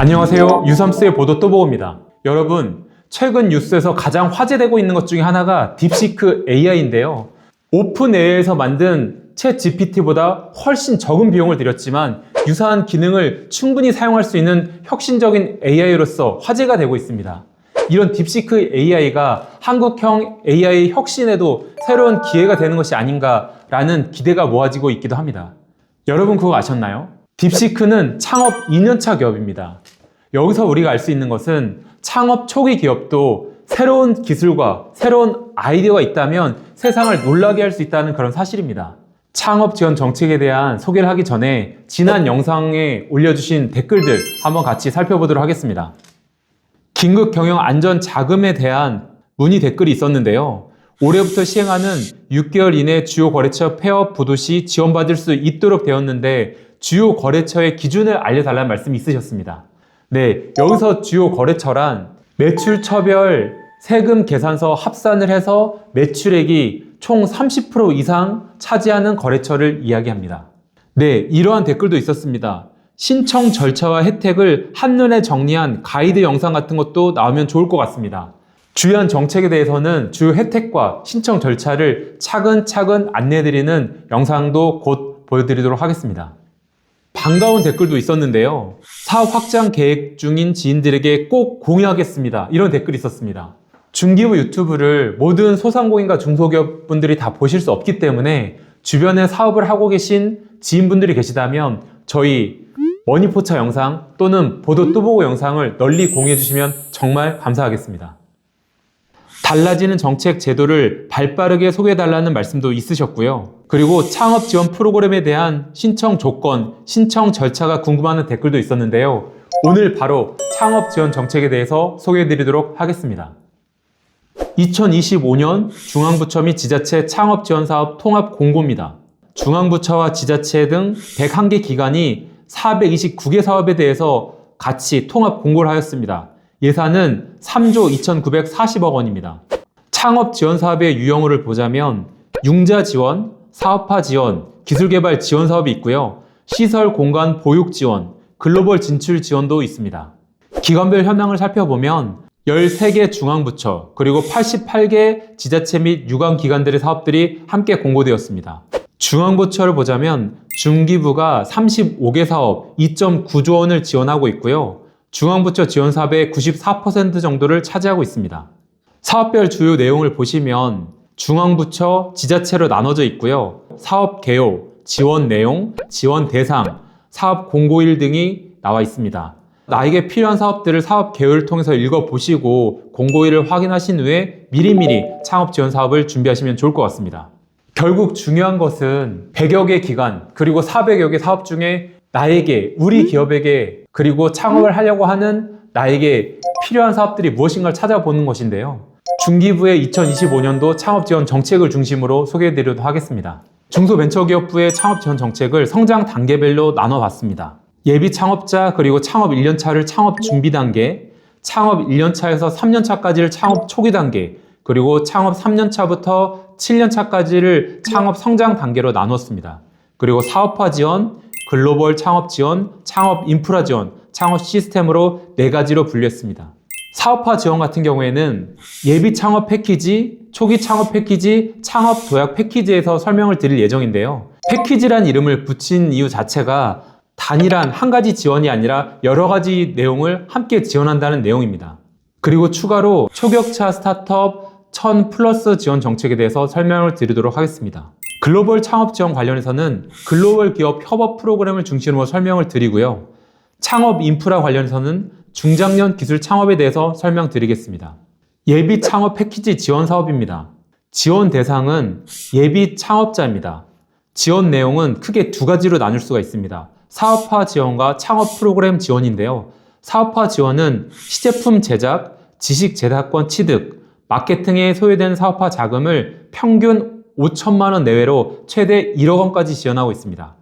안녕하세요. 유삼스의 보도 또보입니다 여러분, 최근 뉴스에서 가장 화제되고 있는 것 중에 하나가 딥시크 AI인데요. 오픈 AI에서 만든 챗 GPT보다 훨씬 적은 비용을 들였지만 유사한 기능을 충분히 사용할 수 있는 혁신적인 AI로서 화제가 되고 있습니다. 이런 딥시크 AI가 한국형 AI 혁신에도 새로운 기회가 되는 것이 아닌가라는 기대가 모아지고 있기도 합니다. 여러분 그거 아셨나요? 딥시크는 창업 2년차 기업입니다. 여기서 우리가 알 수 있는 것은 창업 초기 기업도 새로운 기술과 새로운 아이디어가 있다면 세상을 놀라게 할 수 있다는 그런 사실입니다. 창업 지원 정책에 대한 소개를 하기 전에 지난 영상에 올려주신 댓글들 한번 같이 살펴보도록 하겠습니다. 긴급 경영 안전 자금에 대한 문의 댓글이 있었는데요. 올해부터 시행하는 6개월 이내 주요 거래처 폐업 부도 시 지원받을 수 있도록 되었는데 주요 거래처의 기준을 알려달라는 말씀이 있으셨습니다. 네, 여기서 주요 거래처란 매출 처별 세금 계산서 합산을 해서 매출액이 총 30% 이상 차지하는 거래처를 이야기합니다. 네, 이러한 댓글도 있었습니다. 신청 절차와 혜택을 한눈에 정리한 가이드 영상 같은 것도 나오면 좋을 것 같습니다. 주요한 정책에 대해서는 주요 혜택과 신청 절차를 차근차근 안내해드리는 영상도 곧 보여드리도록 하겠습니다. 반가운 댓글도 있었는데요. 사업 확장 계획 중인 지인들에게 꼭 공유하겠습니다. 이런 댓글이 있었습니다. 중기부 유튜브를 모든 소상공인과 중소기업 분들이 다 보실 수 없기 때문에 주변에 사업을 하고 계신 지인분들이 계시다면 저희 머니포차 영상 또는 보도 또 보고 영상을 널리 공유해 주시면 정말 감사하겠습니다. 달라지는 정책 제도를 발빠르게 소개해 달라는 말씀도 있으셨고요. 그리고 창업 지원 프로그램에 대한 신청 조건, 신청 절차가 궁금하는 댓글도 있었는데요. 오늘 바로 창업 지원 정책에 대해서 소개해 드리도록 하겠습니다. 2025년 중앙부처 및 지자체 창업 지원 사업 통합 공고입니다. 중앙부처와 지자체 등 101개 기관이 429개 사업에 대해서 같이 통합 공고를 하였습니다. 예산은 3조 2,940억 원입니다. 창업 지원 사업의 유형을 보자면 융자 지원, 사업화 지원, 기술개발 지원 사업이 있고요. 시설 공간 보육 지원, 글로벌 진출 지원도 있습니다. 기관별 현황을 살펴보면 13개 중앙부처, 그리고 88개 지자체 및 유관기관들의 사업들이 함께 공고되었습니다. 중앙부처를 보자면 중기부가 35개 사업 2.9조 원을 지원하고 있고요. 중앙부처 지원 사업의 94% 정도를 차지하고 있습니다. 사업별 주요 내용을 보시면 중앙부처 지자체로 나눠져 있고요. 사업 개요, 지원 내용, 지원 대상, 사업 공고일 등이 나와 있습니다. 나에게 필요한 사업들을 사업 개요를 통해서 읽어보시고 공고일을 확인하신 후에 미리미리 창업 지원 사업을 준비하시면 좋을 것 같습니다. 결국 중요한 것은 100여 개 기관 그리고 400여 개 사업 중에 나에게 우리 기업에게 그리고 창업을 하려고 하는 나에게 필요한 사업들이 무엇인가를 찾아보는 것인데요. 중기부의 2025년도 창업 지원 정책을 중심으로 소개해 드리도록 하겠습니다. 중소벤처기업부의 창업 지원 정책을 성장 단계별로 나눠 봤습니다. 예비 창업자 그리고 창업 1년차를 창업 준비 단계, 창업 1년차에서 3년차까지를 창업 초기 단계, 그리고 창업 3년차부터 7년차까지를 창업 성장 단계로 나눴습니다. 그리고 사업화 지원, 글로벌 창업 지원, 창업 인프라 지원, 창업 시스템으로 네 가지로 분류했습니다. 사업화 지원 같은 경우에는 예비 창업 패키지, 초기 창업 패키지, 창업 도약 패키지에서 설명을 드릴 예정인데요. 패키지란 이름을 붙인 이유 자체가 단일한 한 가지 지원이 아니라 여러 가지 내용을 함께 지원한다는 내용입니다. 그리고 추가로 초격차 스타트업 1000 플러스 지원 정책에 대해서 설명을 드리도록 하겠습니다. 글로벌 창업 지원 관련해서는 글로벌 기업 협업 프로그램을 중심으로 설명을 드리고요. 창업 인프라 관련해서는 중장년 기술 창업에 대해서 설명드리겠습니다. 예비 창업 패키지 지원 사업입니다. 지원 대상은 예비 창업자입니다. 지원 내용은 크게 두 가지로 나눌 수가 있습니다. 사업화 지원과 창업 프로그램 지원인데요. 사업화 지원은 시제품 제작, 지식 재산권 취득, 마케팅에 소요된 사업화 자금을 평균 5천만 원 내외로 최대 1억 원까지 지원하고 있습니다.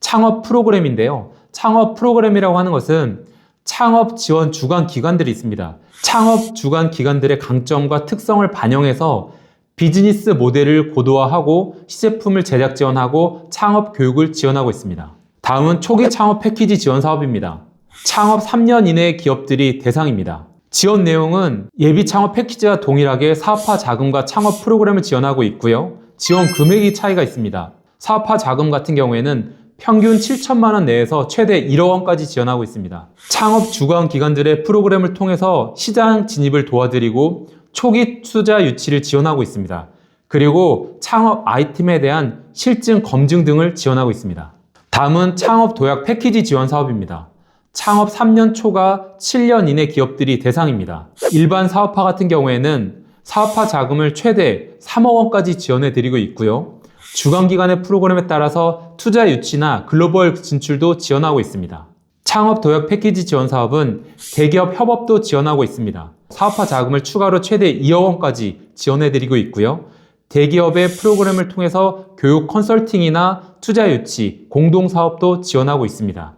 창업 프로그램인데요. 창업 프로그램이라고 하는 것은 창업 지원 주관 기관들이 있습니다. 창업 주관 기관들의 강점과 특성을 반영해서 비즈니스 모델을 고도화하고 시제품을 제작 지원하고 창업 교육을 지원하고 있습니다. 다음은 초기 창업 패키지 지원 사업입니다. 창업 3년 이내 기업들이 대상입니다. 지원 내용은 예비 창업 패키지와 동일하게 사업화 자금과 창업 프로그램을 지원하고 있고요. 지원 금액이 차이가 있습니다. 사업화 자금 같은 경우에는 평균 7천만 원 내에서 최대 1억 원까지 지원하고 있습니다. 창업 주관 기관들의 프로그램을 통해서 시장 진입을 도와드리고 초기 투자 유치를 지원하고 있습니다. 그리고 창업 아이템에 대한 실증 검증 등을 지원하고 있습니다. 다음은 창업 도약 패키지 지원 사업입니다. 창업 3년 초과 7년 이내 기업들이 대상입니다. 일반 사업화 같은 경우에는 사업화 자금을 최대 3억 원까지 지원해 드리고 있고요. 주관기관의 프로그램에 따라서 투자 유치나 글로벌 진출도 지원하고 있습니다. 창업 도약 패키지 지원 사업은 대기업 협업도 지원하고 있습니다. 사업화 자금을 추가로 최대 2억 원까지 지원해 드리고 있고요. 대기업의 프로그램을 통해서 교육 컨설팅이나 투자 유치, 공동 사업도 지원하고 있습니다.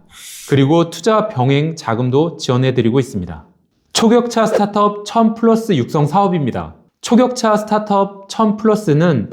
그리고 투자 병행 자금도 지원해 드리고 있습니다. 초격차 스타트업 1000 플러스 육성 사업입니다. 초격차 스타트업 1000 플러스는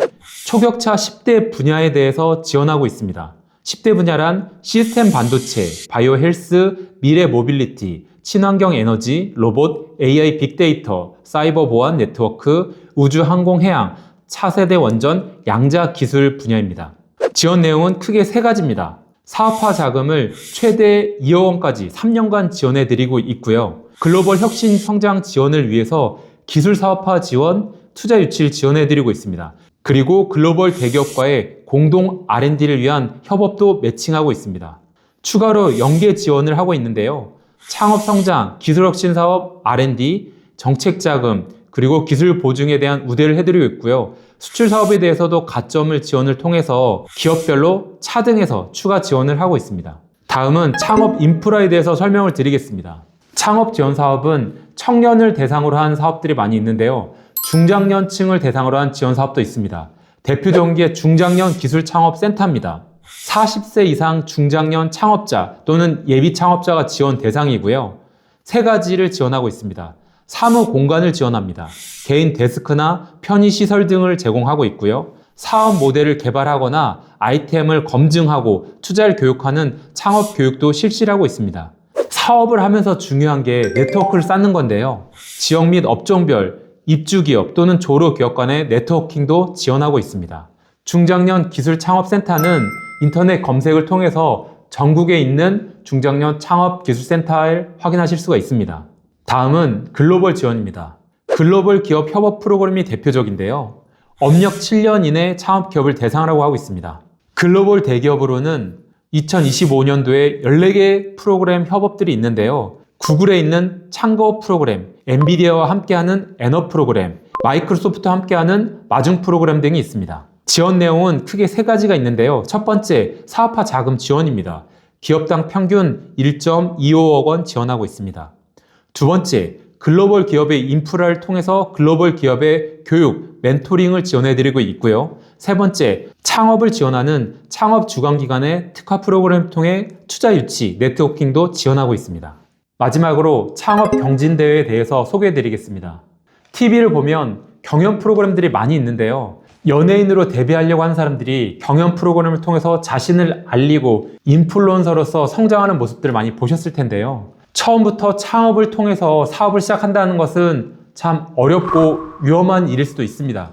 초격차 10대 분야에 대해서 지원하고 있습니다. 10대 분야란 시스템 반도체, 바이오 헬스, 미래 모빌리티, 친환경 에너지, 로봇, AI 빅데이터, 사이버 보안 네트워크, 우주 항공 해양, 차세대 원전, 양자 기술 분야입니다. 지원 내용은 크게 세 가지입니다. 사업화 자금을 최대 2억 원까지 3년간 지원해 드리고 있고요. 글로벌 혁신 성장 지원을 위해서 기술 사업화 지원, 투자 유치를 지원해 드리고 있습니다. 그리고 글로벌 대기업과의 공동 R&D를 위한 협업도 매칭하고 있습니다. 추가로 연계 지원을 하고 있는데요. 창업 성장, 기술 혁신 사업, R&D, 정책 자금, 그리고 기술 보증에 대한 우대를 해드리고 있고요. 수출 사업에 대해서도 가점을 지원을 통해서 기업별로 차등해서 추가 지원을 하고 있습니다. 다음은 창업 인프라에 대해서 설명을 드리겠습니다. 창업 지원 사업은 청년을 대상으로 한 사업들이 많이 있는데요. 중장년층을 대상으로 한 지원 사업도 있습니다. 대표적인 게 중장년 기술 창업 센터입니다. 40세 이상 중장년 창업자 또는 예비 창업자가 지원 대상이고요. 세 가지를 지원하고 있습니다. 사무 공간을 지원합니다. 개인 데스크나 편의 시설 등을 제공하고 있고요. 사업 모델을 개발하거나 아이템을 검증하고 투자를 교육하는 창업 교육도 실시하고 있습니다. 사업을 하면서 중요한 게 네트워크를 쌓는 건데요. 지역 및 업종별, 입주기업 또는 조로기업 간의 네트워킹도 지원하고 있습니다. 중장년 기술 창업센터는 인터넷 검색을 통해서 전국에 있는 중장년 창업 기술센터를 확인하실 수가 있습니다. 다음은 글로벌 지원입니다. 글로벌 기업 협업 프로그램이 대표적인데요. 업력 7년 이내 창업 기업을 대상으로 하고 있습니다. 글로벌 대기업으로는 2025년도에 14개 프로그램 협업들이 있는데요. 구글에 있는 창거 프로그램, 엔비디아와 함께하는 에너 프로그램, 마이크로소프트와 함께하는 마중 프로그램 등이 있습니다. 지원 내용은 크게 세 가지가 있는데요. 첫 번째, 사업화 자금 지원입니다. 기업당 평균 1.25억 원 지원하고 있습니다. 두 번째, 글로벌 기업의 인프라를 통해서 글로벌 기업의 교육, 멘토링을 지원해드리고 있고요. 세 번째, 창업을 지원하는 창업 주관기관의 특화 프로그램을 통해 투자 유치, 네트워킹도 지원하고 있습니다. 마지막으로 창업 경진대회에 대해서 소개해드리겠습니다. TV를 보면 경연 프로그램들이 많이 있는데요. 연예인으로 데뷔하려고 하는 사람들이 경연 프로그램을 통해서 자신을 알리고 인플루언서로서 성장하는 모습들을 많이 보셨을 텐데요. 처음부터 창업을 통해서 사업을 시작한다는 것은 참 어렵고 위험한 일일 수도 있습니다.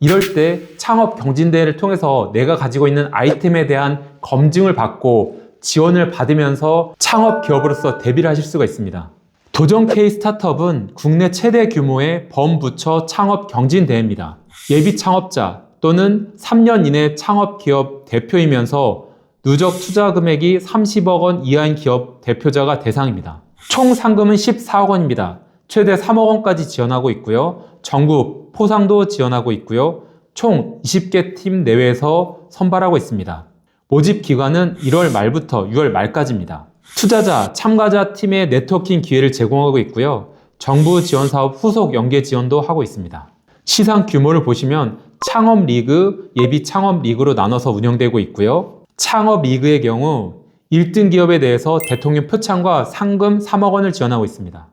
이럴 때 창업 경진대회를 통해서 내가 가지고 있는 아이템에 대한 검증을 받고 지원을 받으면서 창업 기업으로서 데뷔를 하실 수가 있습니다. 도전 K 스타트업은 국내 최대 규모의 범부처 창업 경진대회입니다. 예비 창업자 또는 3년 이내 창업 기업 대표이면서 누적 투자 금액이 30억 원 이하인 기업 대표자가 대상입니다. 총 상금은 14억 원입니다. 최대 3억 원까지 지원하고 있고요. 전국 포상도 지원하고 있고요. 총 20개 팀 내외에서 선발하고 있습니다. 모집 기간은 1월 말부터 6월 말까지입니다. 투자자, 참가자 팀의 네트워킹 기회를 제공하고 있고요. 정부 지원 사업 후속 연계 지원도 하고 있습니다. 시상 규모를 보시면 창업 리그, 예비 창업 리그로 나눠서 운영되고 있고요. 창업 리그의 경우 1등 기업에 대해서 대통령 표창과 상금 3억 원을 지원하고 있습니다.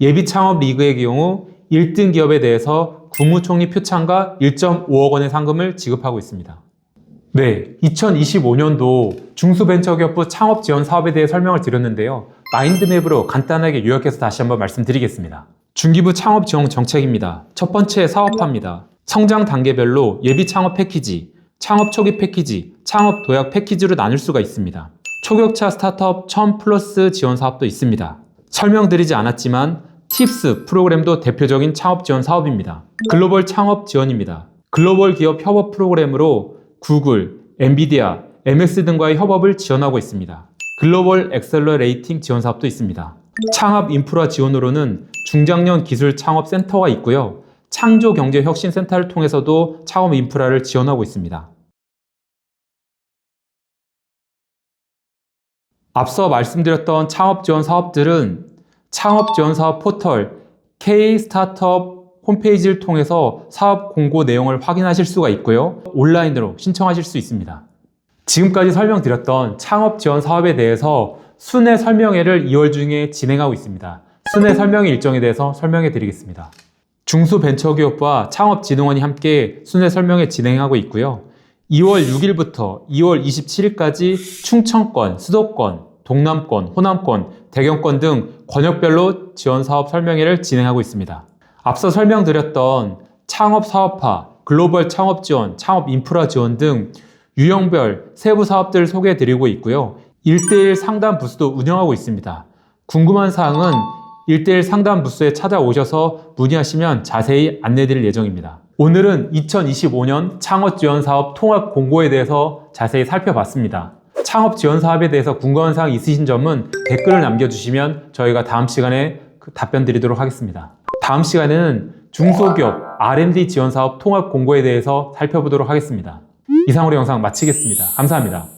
예비 창업 리그의 경우 1등 기업에 대해서 국무총리 표창과 1.5억 원의 상금을 지급하고 있습니다. 네, 2025년도 중소벤처기업부 창업 지원 사업에 대해 설명을 드렸는데요. 마인드맵으로 간단하게 요약해서 다시 한번 말씀드리겠습니다. 중기부 창업 지원 정책입니다. 첫 번째 사업화입니다. 성장 단계별로 예비 창업 패키지, 창업 초기 패키지, 창업 도약 패키지로 나눌 수가 있습니다. 초격차 스타트업 1000 플러스 지원 사업도 있습니다. 설명드리지 않았지만 팁스 프로그램도 대표적인 창업 지원 사업입니다. 글로벌 창업 지원입니다. 글로벌 기업 협업 프로그램으로 구글, 엔비디아, MS 등과의 협업을 지원하고 있습니다. 글로벌 엑셀러레이팅 지원 사업도 있습니다. 창업 인프라 지원으로는 중장년 기술 창업 센터가 있고요. 창조 경제 혁신 센터를 통해서도 창업 인프라를 지원하고 있습니다. 앞서 말씀드렸던 창업 지원 사업들은 창업 지원 사업 포털 K 스타트업 홈페이지를 통해서 사업 공고 내용을 확인하실 수가 있고요. 온라인으로 신청하실 수 있습니다. 지금까지 설명드렸던 창업 지원 사업에 대해서 순회 설명회를 2월 중에 진행하고 있습니다. 순회 설명회 일정에 대해서 설명해 드리겠습니다. 중소벤처기업부와 창업진흥원이 함께 순회 설명회 진행하고 있고요. 2월 6일부터 2월 27일까지 충청권, 수도권, 동남권, 호남권, 대경권 등 권역별로 지원 사업 설명회를 진행하고 있습니다. 앞서 설명드렸던 창업 사업화, 글로벌 창업 지원, 창업 인프라 지원 등 유형별 세부 사업들을 소개해 드리고 있고요. 1대1 상담 부스도 운영하고 있습니다. 궁금한 사항은 1대1 상담 부스에 찾아오셔서 문의하시면 자세히 안내 드릴 예정입니다. 오늘은 2025년 창업 지원 사업 통합 공고에 대해서 자세히 살펴봤습니다. 창업 지원 사업에 대해서 궁금한 사항 있으신 점은 댓글을 남겨주시면 저희가 다음 시간에 그 답변 드리도록 하겠습니다. 다음 시간에는 중소기업 R&D 지원 사업 통합 공고에 대해서 살펴보도록 하겠습니다. 이상으로 영상 마치겠습니다. 감사합니다.